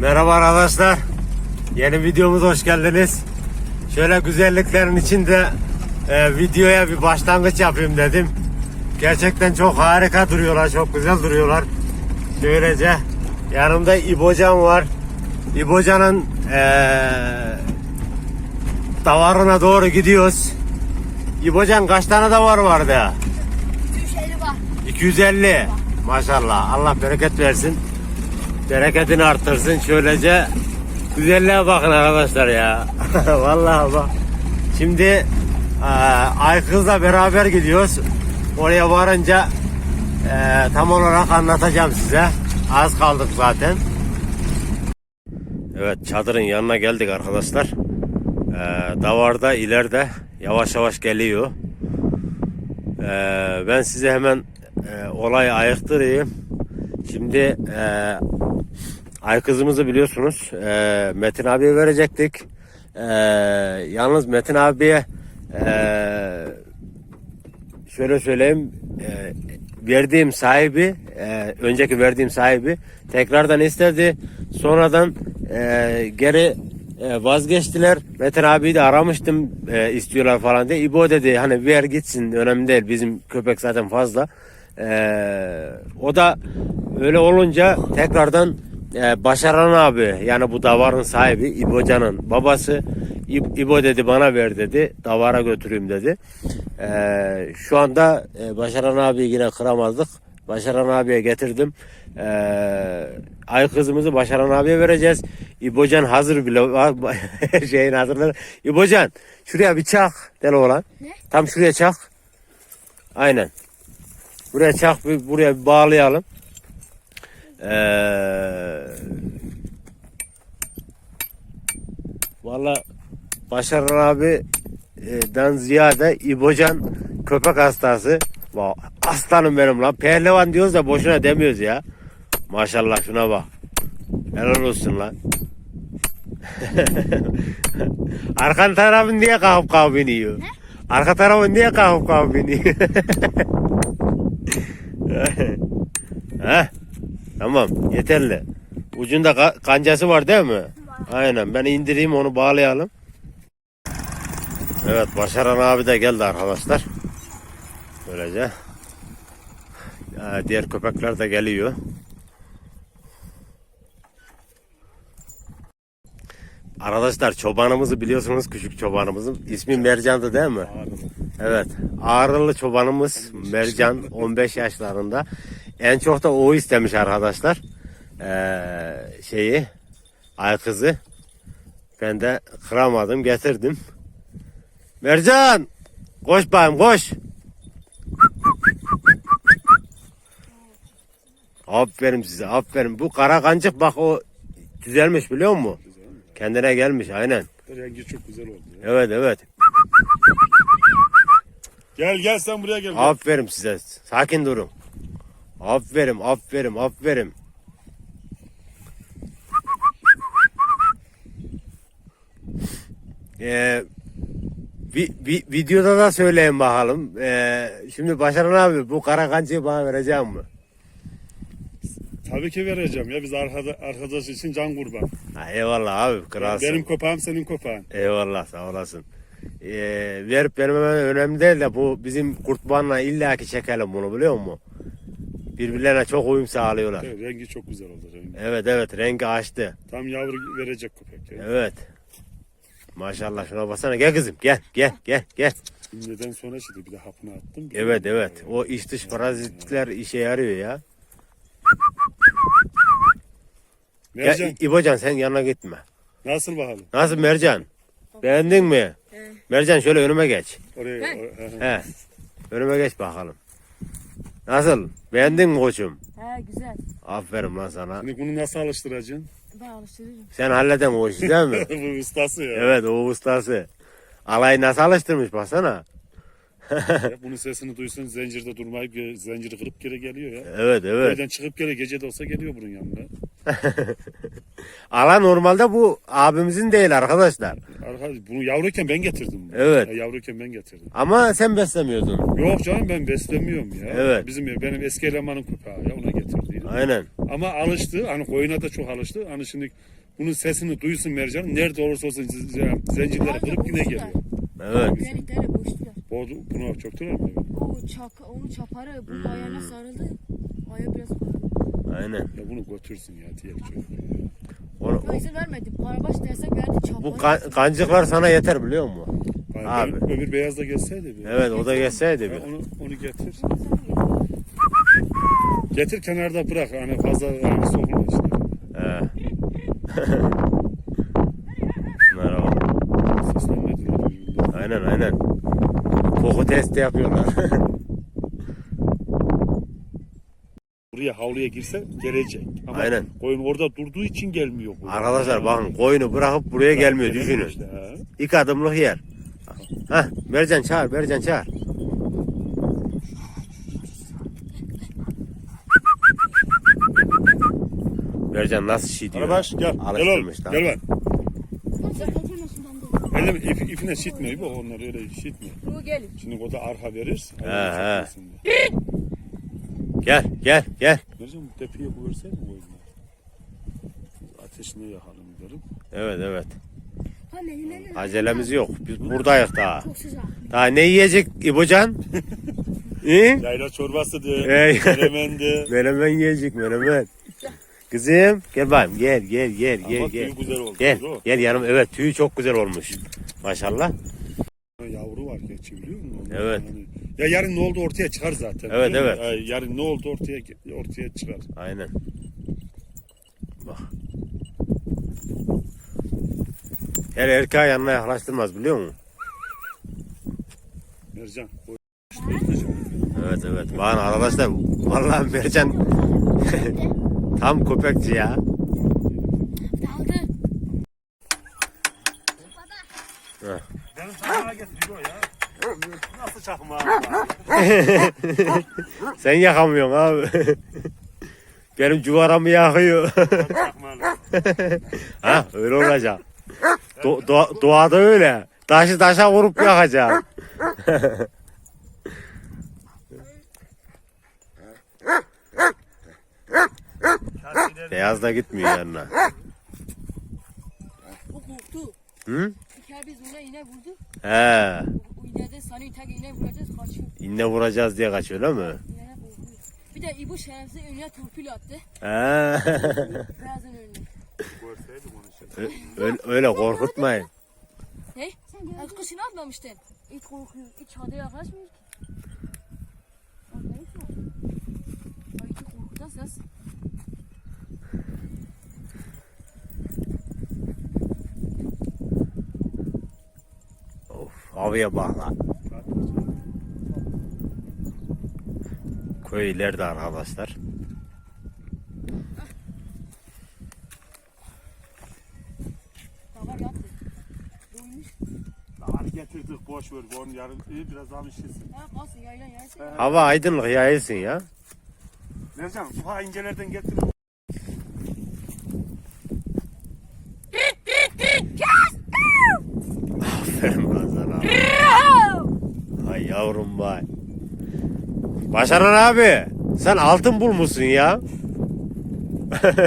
Merhaba arkadaşlar. Yeni videomuza hoş geldiniz. Şöyle güzelliklerin içinde e, videoya bir başlangıç yapayım dedim. Gerçekten çok harika duruyorlar, çok güzel duruyorlar. Şöylece yanımda İbocan var. İbocan'ın e, davarına doğru gidiyoruz. İbocan kaç tane davar vardı ya? 250 var. 250. Maşallah. Allah bereket versin. Bereketini arttırsın. Şöylece güzelliğe bakın arkadaşlar ya. Vallahi bak. Şimdi e, Aykız'la beraber gidiyoruz. Oraya varınca e, tam olarak anlatacağım size. Az kaldık zaten. Evet çadırın yanına geldik arkadaşlar. E, davarda ileride yavaş yavaş geliyor. Ee, ben size hemen e, olayı ayıktırayım. Şimdi e, ay kızımızı biliyorsunuz e, Metin abiye verecektik. E, yalnız Metin abiye e, şöyle söyleyeyim e, verdiğim sahibi e, önceki verdiğim sahibi tekrardan istedi. Sonradan e, geri e, vazgeçtiler. Metin abiyi de aramıştım e, istiyorlar falan diye. İbo dedi hani ver gitsin önemli değil bizim köpek zaten fazla. E, o da öyle olunca tekrardan e, Başaran abi yani bu davarın sahibi İbocan'ın babası İb- İbo dedi bana ver dedi davara götüreyim dedi. E, şu anda e, Başaran abi yine kıramadık. Başaran abiye getirdim. Ee, ay kızımızı Başaran abiye vereceğiz. İbocan hazır bile var. şeyin hazırladı. İbocan şuraya bir çak deli olan. Ne? Tam şuraya çak. Aynen. Buraya çak bir buraya bağlayalım. Ee, Valla Başaran abi e, dan ziyade İbocan köpek hastası. Aslanım benim lan. Pehlivan diyoruz da boşuna demiyoruz ya. Maşallah şuna bak. Helal olsun lan. Arkan tarafın niye kalkıp kalkıp iniyor? Arka tarafın niye kalkıp kalkıp iniyor? Heh. Tamam yeterli. Ucunda ka- kancası var değil mi? Aynen ben indireyim onu bağlayalım. Evet Başaran abi de geldi arkadaşlar. Böylece. Ya, diğer köpekler de geliyor. Arkadaşlar çobanımızı biliyorsunuz küçük çobanımızın ismi Mercan'dı değil mi? Evet. Ağrılı çobanımız Mercan 15 yaşlarında. En çok da o istemiş arkadaşlar. Ee, şeyi ay kızı. Ben de kıramadım getirdim. Mercan! Koş bayım koş. Aferin size aferin. Bu kara kancık bak o düzelmiş biliyor musun? Kendine gelmiş aynen. Rengi çok güzel oldu. ya. Evet evet. Gel gel sen buraya gel. Aferin size. Sakin durun. Aferin aferin aferin. Ee, vi- vi- videoda da söyleyin bakalım. Ee, şimdi Başaran abi bu kara kancayı bana verecek mi? Tabii ki vereceğim ya biz arkada, arkadaş için can kurban. Ha, eyvallah abi kralsın. Benim kopağım senin kopağın. Eyvallah sağ olasın. Ee, verip vermemen önemli değil de bu bizim kurtbanla illaki çekelim bunu biliyor musun? Birbirlerine çok uyum sağlıyorlar. Evet, rengi çok güzel oldu. Rengi. Evet evet rengi açtı. Tam yavru verecek köpek. Ya. Evet. Maşallah şuna basana gel kızım gel gel gel gel. Neden sonra şimdi bir de hapını attım. Evet evet o iç dış parazitler işe yarıyor ya. Mercan İbocan sen yanına gitme. nasıl bakalım? Nasıl Mercan? Beğendin mi? Mercan şöyle önüme geç. Oraya, or- He. Önüme geç bakalım. Nasıl? Beğendin mi koçum? He güzel. Aferin lan sana. Şimdi bunu nasıl alıştıracaksın? Ben alıştırırım. Sen halleden o işi değil mi? Bu ustası ya. evet o ustası. Alayı nasıl alıştırmış baksana. Ya Bunun sesini duysun zincirde durmayıp ge- zinciri kırıp geri geliyor ya. Evet evet. Köyden çıkıp geri gece de olsa geliyor bunun yanına. Ala normalde bu abimizin değil arkadaşlar. Arkadaş bunu yavruyken ben getirdim. bunu. Evet. Ya, yavruyken ben getirdim. Ama sen beslemiyordun. Yok canım ben beslemiyorum ya. Evet. Bizim benim eski elemanın köpeği ya ona getirdim. Aynen. Ama alıştı. Hani koyuna da çok alıştı. Hani şimdi bunun sesini duysun Mercan. Nerede olursa olsun z- zincirleri kırıp yine geliyor. Evet. Güvenliklerle boştular. Boğdu, bunu çöktüler mi? O çak, onu çaparı bunun ayağına sarıldı. Ayağı biraz kırıldı. Aynen. Ya bunu götürsün ya diğer çocuk. Onu, Ya izin vermedim. Karabaş desek verdi çaparı. bu kan- kancıklar sana yeter biliyor musun? Yani Abi. Öbür, öbür beyaz da gelseydi. Bir. Evet o da gelseydi bir. onu, onu getir. Getir kenarda bırak. Hani fazla yani sokulma işte. He. Merhaba. Seslenmediler. Aynen aynen. Koku testi yapıyorlar. Buraya havluya girse gelecek. Ama Aynen. koyun orada durduğu için gelmiyor. koyun. Arkadaşlar bakın koyunu bırakıp buraya gelmiyor düşünün. İşte, ha. İki adımlık yer. Hah Mercan çağır Mercan çağır. Mercan nasıl şey diyor? Arabaş gel. Gel oğlum. Alıştırmış. Gel bak. Sen kaçırmasın ben de. Elim ip, ipine şitmiyor. Bu onlar öyle şitmiyor. Bu gelin. Şimdi o da arka verir. He he. Gel gel gel. Mercan bu tepeye koyursaydı mı koyun? Ateşini yakalım derim. Evet evet. Acelemiz yok. Biz buradayız daha. Daha ne yiyecek İbocan? İyi? Yayla çorbası. Ey. Menemen de. Menemen yiyecek menemen. Kızım gel bakayım gel gel gel gel Ama gel. tüyü güzel oldu. Gel O. gel yanım evet tüyü çok güzel olmuş. Maşallah. Yavru var geçi biliyor musun? Evet. Yani, ya yarın ne oldu ortaya çıkar zaten. Evet, evet. Ya yarın ne oldu ortaya ortaya çıkar. Aynen. Bak. Her erkeği yanına yaklaştırmaz biliyor musun? Mercan. Evet evet. Bakın arkadaşlar vallahi Mercan tam köpekçi ya. Daldı. Benim çakmağa getiriyor ya. Nasıl çakma? Sen yakamıyorsun abi. Benim cuvaramı yakıyor. Ha öyle olacak. Do- doğa- doğada öyle. Taşı taşa vurup yakacak. Beyaz da gitmiyor yanına. O korktu. Hı? Bir kere biz ona iğne vurdu. He. Tek iğne vuracağız kaçıyor. Vuracağız diye kaçıyor değil mi? Bir de İbo şerefsiz önüne torpil attı. He. Beyazın önüne. Görseydim onu şey. Ö- öyle, öyle korkutmayın. He? Az kışını atmamıştın. İt korkuyor. İt çadıya yaklaşmıyor ki. Ne var? Ay iti korkutan ses. Havaya bak lan. Köy ileride arkadaşlar. Getirdik boş ver. Bu onun yarın iyi biraz daha bir şeysin. Ha kalsın yaylan yersin. Hava aydınlık yayılsın ya. Mercan ufak incelerden getir. Aferin lan sana. Ay yavrum vay. Başaran abi sen altın bulmuşsun ya.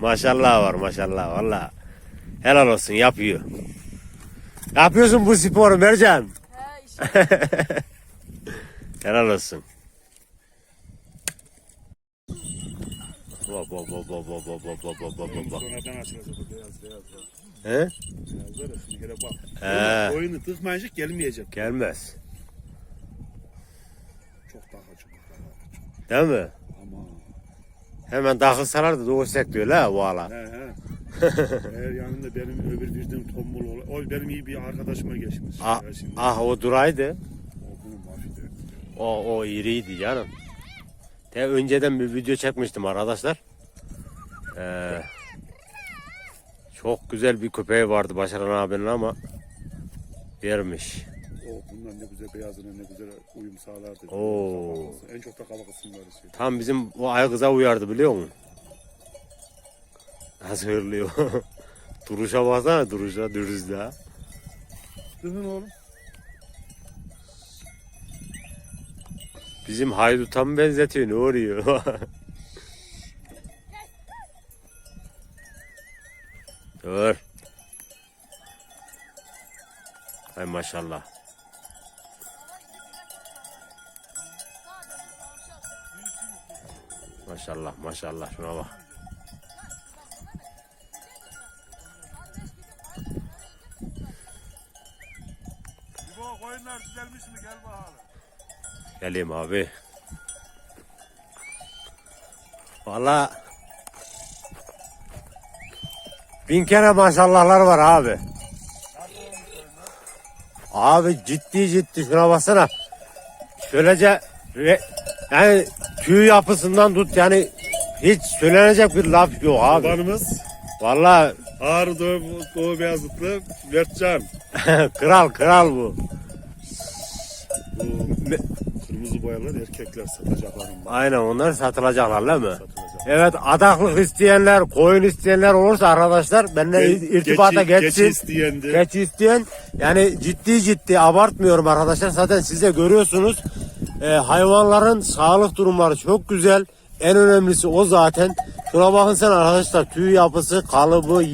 maşallah var maşallah valla. Helal olsun yapıyor. Yapıyorsun bu sporu Mercan. He işte. Helal olsun. Bak bak bak bak bak bak bak bak bak bak bak. Sonradan açılacak o beyaz beyaz. beyaz. He? Beyazlar ya şimdi hele bak. He. Oyunu tıkmayacak gelmeyecek. Gelmez. Çok daha çok Değil mi? Ama Hemen takılsalar da doğursak diyor la valla. he he. Eğer yanında benim öbür bildiğim tombul ol. O benim iyi bir arkadaşıma geçmiş. Ah, ah o duraydı. o bunu mahveder. O, o iriydi canım. De önceden bir video çekmiştim arkadaşlar. Ee, çok güzel bir köpeği vardı Başaran abinin ama vermiş. O bunlar ne güzel beyazına ne güzel uyum sağlardı. Oo. En çok da kaba kısımları şey. Tam bizim o aygıza uyardı biliyor musun? Nasıl hırlıyor? duruşa baksana duruşa dürüz ya. Oğlum. Bizim hayduta mı benzetiyor ne oluyor? Dur. Ay maşallah. Maşallah maşallah şuna bak. Bu koyunlar düzelmiş mi? Gel bakalım. Geleyim abi. Valla bin kere maşallahlar var abi. Abi ciddi ciddi şuna baksana. Şöylece yani tüy yapısından tut yani hiç söylenecek bir laf yok abi. Babanımız Valla Ağrı Doğu, Doğu Beyazıtlı Mertcan. kral kral bu. Bu kırmızı boyalar erkekler satacaklar. Aynen onlar satılacaklar değil mi? Satılacak. Evet adaklık isteyenler, koyun isteyenler olursa arkadaşlar benimle Ge- irtibata geçi- geçsin. Geçi isteyendi. Keçi isteyen yani ciddi ciddi abartmıyorum arkadaşlar. Zaten siz de görüyorsunuz. Ee, hayvanların sağlık durumları çok güzel. En önemlisi o zaten. Şuna bakın sen arkadaşlar tüy yapısı, kalıbı,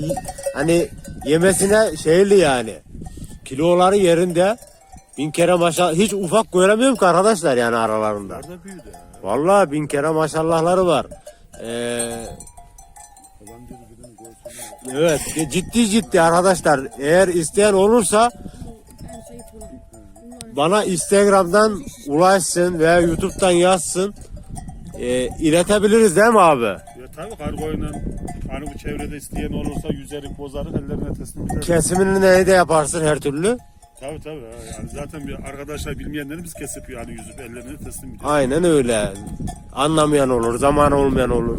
hani yemesine şeyli yani. Kiloları yerinde. Bin kere maşallah hiç ufak göremiyorum ki arkadaşlar yani aralarında. Nerede büyüdü? Vallahi bin kere maşallahları var. Ee, evet ciddi ciddi arkadaşlar eğer isteyen olursa bana Instagram'dan ulaşsın veya YouTube'dan yazsın. Ee, iletebiliriz değil mi abi? Ya tabii kargo oynan hani bu çevrede isteyen olursa yüzerik bozarık ellerine teslim ederiz. Kesimini de yaparsın her türlü. Tabii tabii. Yani zaten bir arkadaşlar bilmeyenleri biz kesip yani yüzüp ellerine teslim ediyoruz. Aynen öyle. Anlamayan olur, zaman olmayan olur.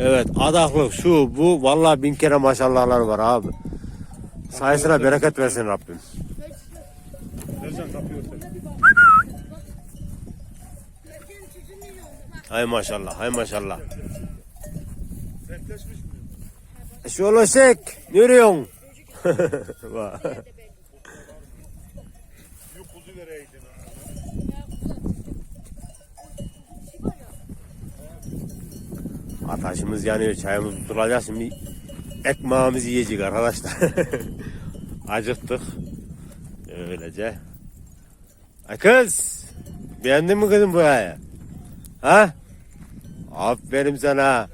Evet, adaklık şu bu vallahi bin kere maşallahlar var abi. Sayısına bereket versin Rabbim. Hay maşallah, hay maşallah. Sertleşmiş mi? Şek, ne yürüyorsun? Ateşimiz yanıyor, çayımız tutulacak. Şimdi ekmeğimizi yiyecek arkadaşlar. Acıktık. Öylece. Ay kız, beğendin mi kızım burayı? Ha? Aferin sana.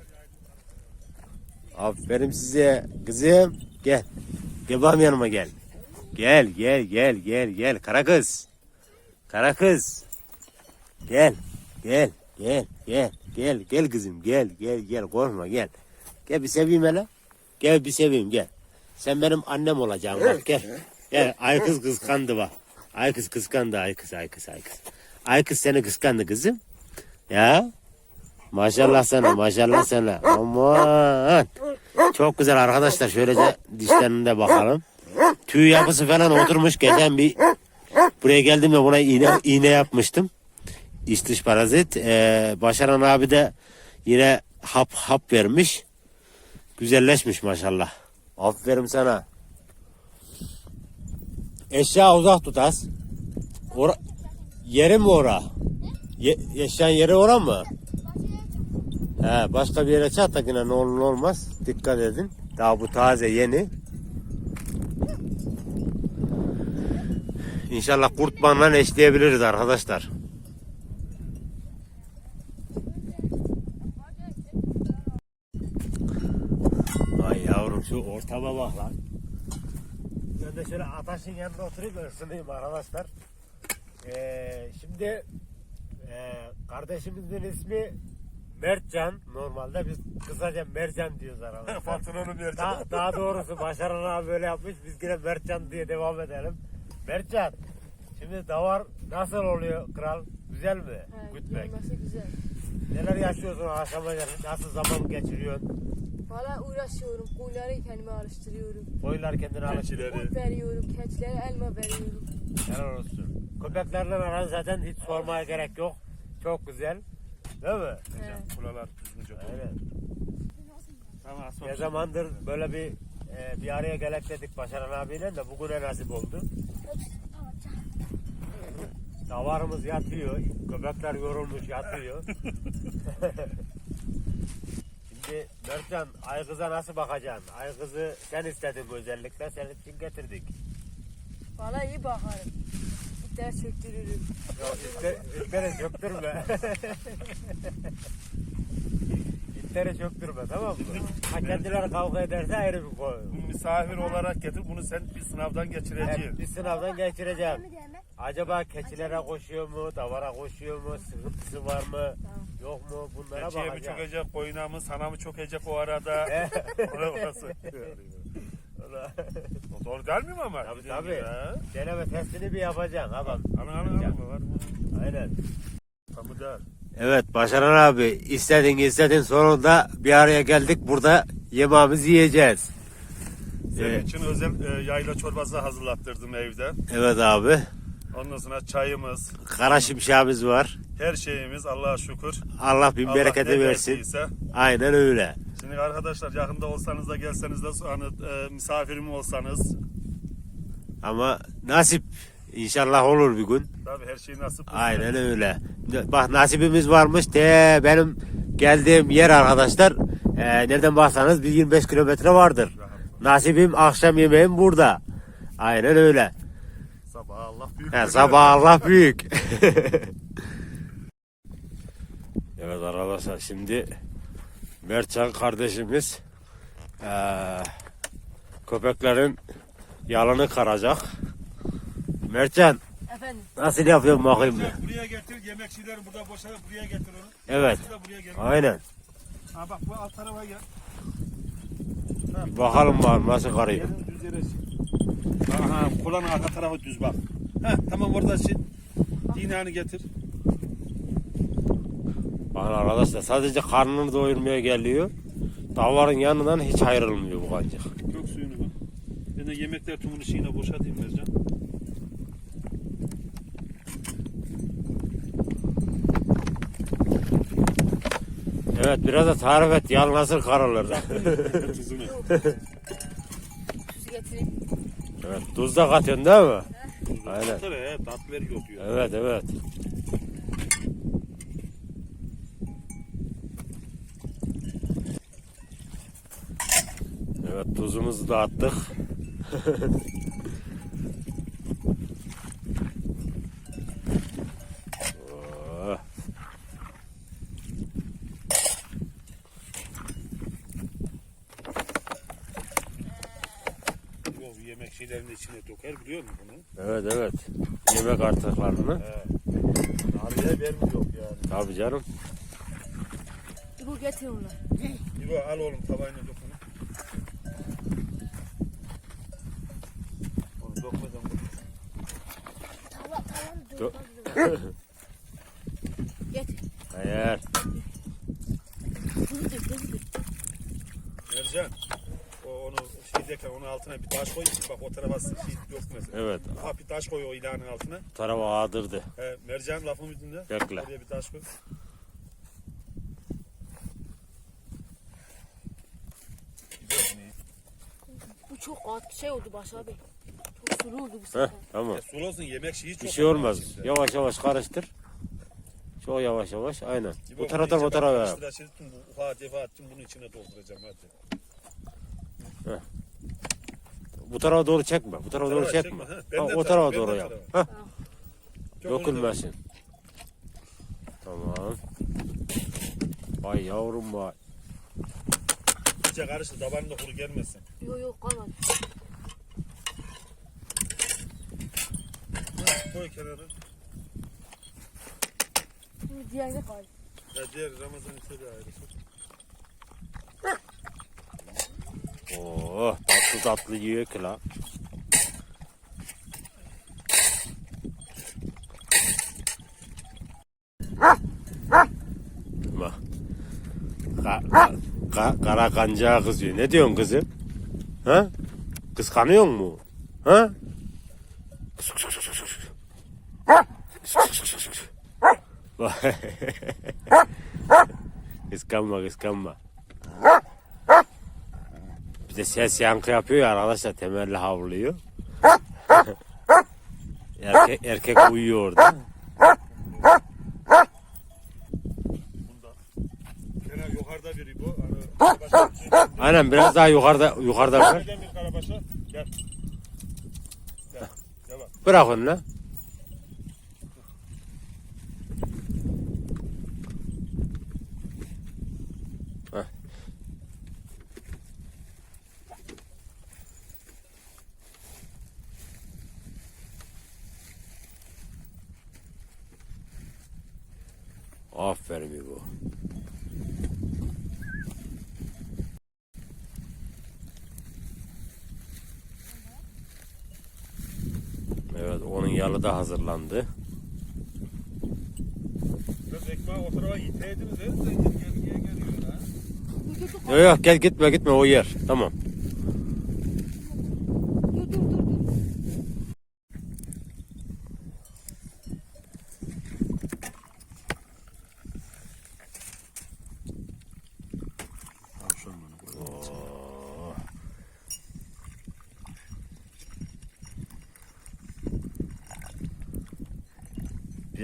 Aferin size. Kızım, gel. Gel benim yanıma gel. Gel, gel, gel, gel, gel. Kara kız. Kara kız. Gel, gel, gel, gel, gel, gel kızım, gel, gel, gel, korkma, gel. Gel bir seveyim hele. Gel bir seveyim, gel. Sen benim annem olacaksın bak, gel. Gel, ay kız kıskandı bak. Ay kız kıskandı, ay kız, ay kız, ay kız. Ay kız seni kıskandı kızım. Ya. Maşallah sana, maşallah sana. Aman. Çok güzel arkadaşlar, şöylece dişlerine bakalım. Tüy yapısı falan oturmuş, geçen bir Buraya geldiğimde buna iğne, iğne yapmıştım. İç dış parazit. Ee, Başaran abi de yine hap hap vermiş. Güzelleşmiş maşallah. Aferin sana. Eşya uzak tut az. Ora, yeri mi ora? Ye, eşyan yeri ora mı? He, başka bir yere çat da yine ne olur olmaz. Dikkat edin. Daha bu taze yeni. İnşallah kurtmanla eşleyebiliriz arkadaşlar. Ay yavrum şu ortama bak lan. Ben de şöyle ataşın yanında oturayım ısınayım arkadaşlar. Ee, şimdi e, kardeşimizin ismi Mertcan. Normalde biz kısaca Mercan diyoruz arkadaşlar. Patronum Ercan. daha, daha doğrusu Başaran abi böyle yapmış. Biz yine Mertcan diye devam edelim. Mertcan, şimdi davar nasıl oluyor kral? Güzel mi? Gütmek. görmesi güzel. Neler yaşıyorsun akşamları? Nasıl zaman geçiriyorsun? Valla uğraşıyorum. Kuyuları kendime alıştırıyorum. Koyunlar kendine alıştı. Keçileri. Veriyorum. Keçilere elma veriyorum. Helal olsun. Köpeklerle aran zaten hiç sormaya gerek yok. Çok güzel. Değil mi? He. Kulalar düzgünce dolu. Aynen. Tamam. Ne zamandır böyle bir e, bir araya gelek dedik Başaran abiyle de bugüne nasip oldu. Davarımız yatıyor. Köpekler yorulmuş yatıyor. Şimdi Mertcan Aykız'a nasıl bakacaksın? Aykız'ı sen istedin özellikle senin için getirdik. Valla iyi bakarım. İtler çöktürürüm. Yok itleri, itleri çöktürme. itleri çöktürme tamam mı? Ha kendileri kavga ederse ayrı bir konu. Bu misafir olarak getir. Bunu sen bir sınavdan geçireceksin. Evet, bir sınavdan geçireceğim. Acaba keçilere koşuyor mu, davara koşuyor mu, sıkıntısı var mı, yok mu bunlara Keçiye mi bakacağım. çökecek, koyuna mı, sana mı çökecek o arada? Orası orası. O Doğru değil mi ama? Tabii, Dediğin tabii. gibi, ha? Deneme testini bir yapacaksın abi. Anı anı anı mı var? Aynen. Tamı değil. Evet Başaran abi istedin istedin sonunda bir araya geldik burada yemeğimizi yiyeceğiz. Senin Evet. için özel e, yayla çorbası hazırlattırdım evde. Evet abi Ondan sonra çayımız, kara şimşağımız var. her şeyimiz Allah'a şükür. Allah bin Allah bereketi versin. verdiyse. Aynen öyle. Şimdi arkadaşlar yakında olsanız da gelseniz de hani, e, misafirim olsanız Ama nasip inşallah olur bir gün. tabii her şey nasip. Aynen öyle. Bak nasibimiz varmış. De benim geldiğim yer arkadaşlar. e, nereden baksanız bir 25 kilometre vardır. Nasibim akşam yemeğim burada. Aynen öyle. Sabah Allah büyük. He, sabah Allah büyük. evet arkadaşlar şimdi Mertcan kardeşimiz eee, köpeklerin yalını karacak. Mertcan Efendim. nasıl yapıyorsun bakayım bir? Buraya getir yemekçileri burada boşa buraya getir onu. Evet. Buraya gelin. Aynen. Ha bak bu alt tarafa gel. Bir bakalım bakalım nasıl karıyor. Gelin düz yere. Aha kulağın arka tarafı düz bak. Ha tamam orada çek. Dinanı getir. Bakın arkadaşlar sadece karnını doyurmaya geliyor. Davarın yanından hiç ayrılmıyor bu kancık. Kök suyunu bak. Ben de yemekler tümünü şeyine boşaltayım Mercan. Evet biraz da tarif et yal nasıl. Tuzunu. Tuzu getireyim. evet tuz da katıyorsun değil mi? Aynen. He, tat veriyor diyor. Evet evet. Evet tuzumuzu da attık. Oh, Yok yemek şeylerinin içine döker biliyor musun bunu? evet evet. Yemek artıklarını. He. Abiye vermiyor yani. Tabii canım. Bu getir onu. İbo al oğlum tabağına dök onu. Onu dökmeden dök. Getir. Eğer Tuzu dök, tuzu dök. Mercan. O onu şeydeyken onun altına bir taş koy. Bak o tarafa şey dökmesin. evet Ha bir taş koy o ilanın altına. tarafa ağdırdı. He, Mercan lafımı dinle. Bekle. Oraya bir taş koy. Bu çok at şey oldu Baş abi. Çok sulu oldu bu Heh, sefer. tamam. E, sulu olsun yemek şeyi çok Bir şey olmaz. Yavaş yavaş karıştır. Çok yavaş yavaş aynen. Bu taraftan o tarafa. bu ufağa defa attım bunun içine dolduracağım hadi. Bu tarafa doğru çekme. Bu tarafa doğru çekme. çekme, ha. O tarafa, tarafa doğru yap. da- dökülmesin. Tamam. Vay yavrum vay. İyice karıştır tabanında kuru gelmesin. Yok yok kalmadı. Koy kenara. Diğerine kaldı. Ya diğer Ramazan ise de Oo, tatlı tatlı yiyor ki la. Bak. Ka, ka, ka- kara kancağa kızıyor. Ne diyorsun kızım? Ha? Kıskanıyor mu? Ha? Kıskanma kıskanma. Bir de ses yankı yapıyor ya arkadaşlar temelli havlıyor. erkek, erkek uyuyor orada. Yukarıda biri bu. Ara- Aynen biraz daha yukarıda yukarıda var. Gel karabaşa. Gel. Gel. Gel bak. Bırak onu lan. Aferin bir bu. Evet onun yalı da hazırlandı. Biraz ekmeği o tarafa iteydiniz. he? Zengin gel- gel- geliyor ha. Yok yok gel gitme gitme o yer. Tamam. Dur dur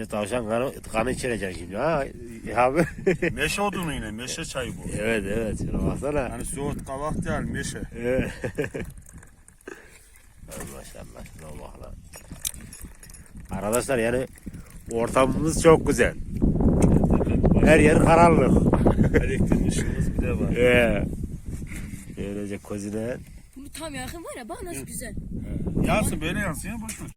Bize tavşan kanı, kanı içirecek şimdi ha abi. Meşe odunu yine. Meşe çayı bu. evet evet şuna baksana. Yani soğut kavak değil meşe. Evet. Maşallah şuna bak lan. Arkadaşlar yani ortamımız çok güzel. Her yer karanlık. Elektrik ışığımız bir de var. Ee, Böylece kozine Bu tam yakın var ya bak nasıl güzel. Yansın böyle yansın ya boş ver.